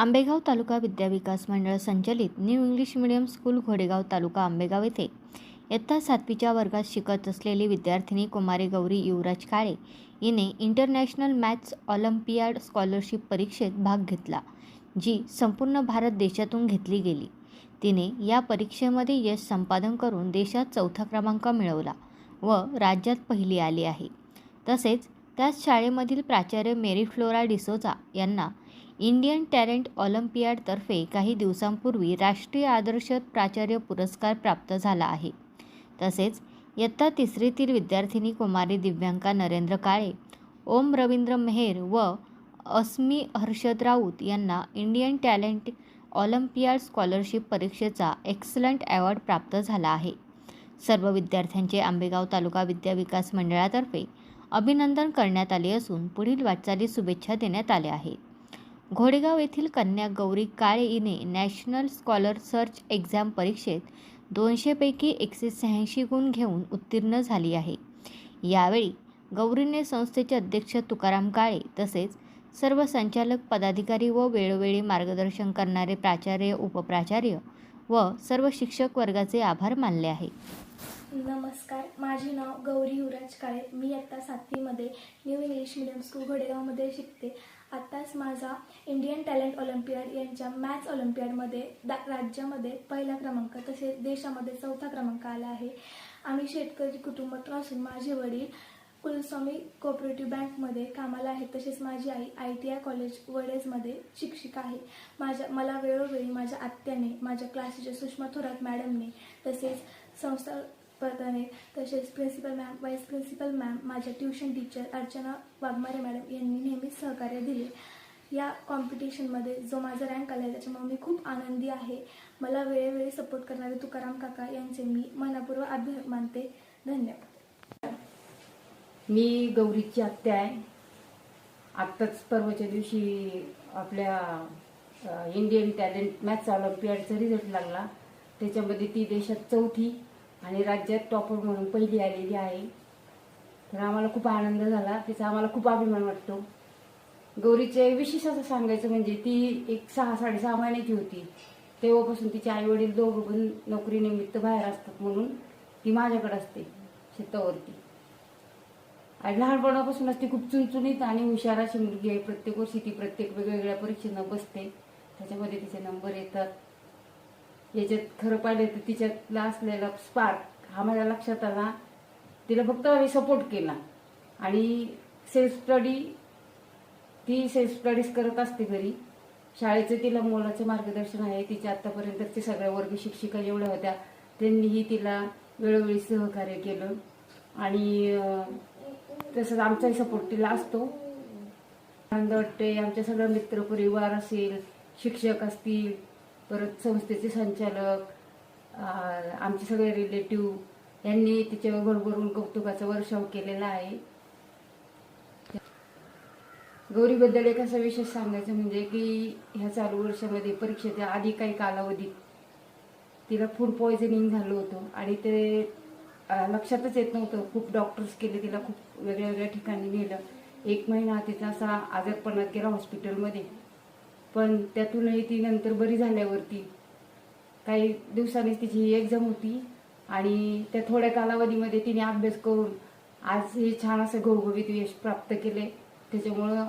आंबेगाव तालुका विद्याविकास मंडळ संचलित new English medium school घोडेगाव तालुका आंबेगाव येथे. इयत्ता सातवीच्या वर्गात शिकत असलेली विद्यार्थिनी कुमारी गौरी युवराज काळे हिने इंटरनॅशनल मॅथ्स ऑलिम्पियाड स्कॉलरशिप परीक्षेत भाग घेतला जी संपूर्ण भारत देशातून घेतली गेली. तिने या परीक्षेमध्ये यश संपादन करून देशात चौथा क्रमांक मिळवला व राज्यात पहिली आली आहे. तसेच त्याच शाळेमधील प्राचार्य मेरी फ्लोरा डिसोजा यांना इंडियन टॅलेंट ऑलिम्पियाडतर्फे काही दिवसांपूर्वी राष्ट्रीय आदर्श प्राचार्य पुरस्कार प्राप्त झाला आहे. तसेच इयत्ता तिसरीतील विद्यार्थिनी कुमारी दिव्यांका नरेंद्र काळे ओम रवींद्र मेहेर व अस्मी हर्षद राऊत यांना इंडियन टॅलेंट ऑलिम्पियाड स्कॉलरशिप परीक्षेचा एक्सलंट अवॉर्ड प्राप्त झाला आहे. सर्व विद्यार्थ्यांचे आंबेगाव तालुका विद्याविकास मंडळातर्फे अभिनंदन करण्यात आले असून पुढील वाटचाली शुभेच्छा देण्यात आल्या आहेत. घोडेगाव येथील कन्या गौरी काळे हिने नॅशनल स्कॉलर सर्च एक्झाम परीक्षेत दोनशेपैकी एकशे शहाऐंशी गुण घेऊन उत्तीर्ण झाली आहे. यावेळी गौरीने संस्थेचे अध्यक्ष तुकाराम काळे तसेच सर्व संचालक पदाधिकारी व वेळोवेळी मार्गदर्शन करणारे प्राचार्य उपप्राचार्य व सर्व शिक्षक वर्गाचे आभार मानले आहे. नमस्कार. माझे नाव गौरी युवराज काळे मी आत्ता सातवीमध्ये न्यू इंग्लिश मिडियम स्कूल घोडेगावमध्ये शिकते. आत्ताच माझा इंडियन टॅलेंट ऑलिम्पियाड यांच्या मॅथ्स ऑलिम्पियाडमध्ये दा राज्यामध्ये पहिला क्रमांक तसेच देशामध्ये चौथा क्रमांक आला आहे. आम्ही शेतकरी कुटुंबातून असून माझे वडील कुलस्वामी कोऑपरेटिव्ह बँकमध्ये कामाला आहे तसेच माझी आई आय टी आय कॉलेज वडेजमध्ये शिक्षिका आहे. माझ्या मला वेळोवेळी माझ्या आत्याने माझ्या क्लासेसच्या सुषमा थोरात मॅडमने तसेच संस्था प्रधाने तसेच principal ma'am vice principal ma'am माझ्या tuition teacher Archana Waghmare madam यांनी नेहमीच सहकार्य दिले. या कॉम्पिटिशनमध्ये जो माझा रँक आला आहे त्याच्यामुळे मी खूप आनंदी आहे. मला वेळोवेळी सपोर्ट करणारे तुकाराम काका यांचे मी मनापूर्वक आभार मानते. धन्यवाद. मी गौरीची आत्या आहे. आत्ताच परवाच्या दिवशी आपल्या इंडियन टॅलेंट मॅथ्स ऑलिम्पियाडचा रिझल्ट लागला. त्याच्यामध्ये ती देशात चौथी. आणि राज्यात टॉपर म्हणून पहिली आलेली आहे. तर आम्हाला खूप आनंद झाला. तिचा आम्हाला खूप अभिमान वाटतो. गौरीचे विशेष असं सांगायचं म्हणजे ती एक सहा साडेसहा महिन्याची होती. तेव्हापासून तिचे आई वडील दोघं पण नोकरीनिमित्त बाहेर असतात म्हणून ती माझ्याकडे असते शेतावरती. आणि लहानपणापासूनच ती खूप चुणचुणीत आणि हुशार अशी मुलगी आहे. प्रत्येक वर्षी ती प्रत्येक वेगवेगळ्या परीक्षेनं बसते. त्याच्यामध्ये तिचे नंबर येतात. याच्यात खरं पाहिलं तर तिच्यातला असलेला स्पार्क हा माझ्या लक्षात आला. तिला फक्त आम्ही सपोर्ट केला. आणि सेल्फ स्टडी ती सेल्फ स्टडीज करत असते घरी. शाळेचं तिला मोलाचं मार्गदर्शन आहे. तिच्या आतापर्यंतचे सगळ्या वर्ग शिक्षिका जेवढ्या होत्या त्यांनीही तिला वेळोवेळी सहकार्य केलं. आणि तसंच आमचाही सपोर्ट तिला असतो. आनंद वाटते आमच्या सगळं मित्रपरिवार असेल शिक्षक असतील परत संस्थेचे संचालक आमचे सगळे रिलेटिव्ह यांनी तिच्यावर भरभरून कौतुकाचा वर्षाव केलेला आहे. गौरीबद्दल एक असा विशेष सांगायचं म्हणजे की ह्या चालू वर्षामध्ये परीक्षेच्या आधी काही कालावधीत तिला फूड पॉयझनिंग झालं होतं आणि ते लक्षातच येत नव्हतं. खूप डॉक्टर्स केले तिला खूप वेगळ्या वेगळ्या ठिकाणी नेलं. एक महिना तिचा असा आजारपणात गेला हॉस्पिटलमध्ये पण त्यातूनही ती नंतर बरी झाल्यावरती काही दिवसांनीच तिची ही एक्झाम होती आणि त्या थोड्या कालावधीमध्ये तिने अभ्यास करून आज हे छान असं घवघवीत यश प्राप्त केले. त्याच्यामुळं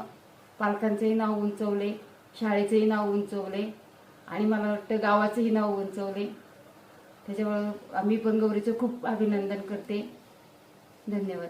पालकांचंही नाव उंचवले शाळेचंही नाव उंचवले आणि मला वाटतं गावाचंही नाव उंचवले. त्याच्यामुळं आम्ही पण गौरीचं खूप अभिनंदन करते. धन्यवाद.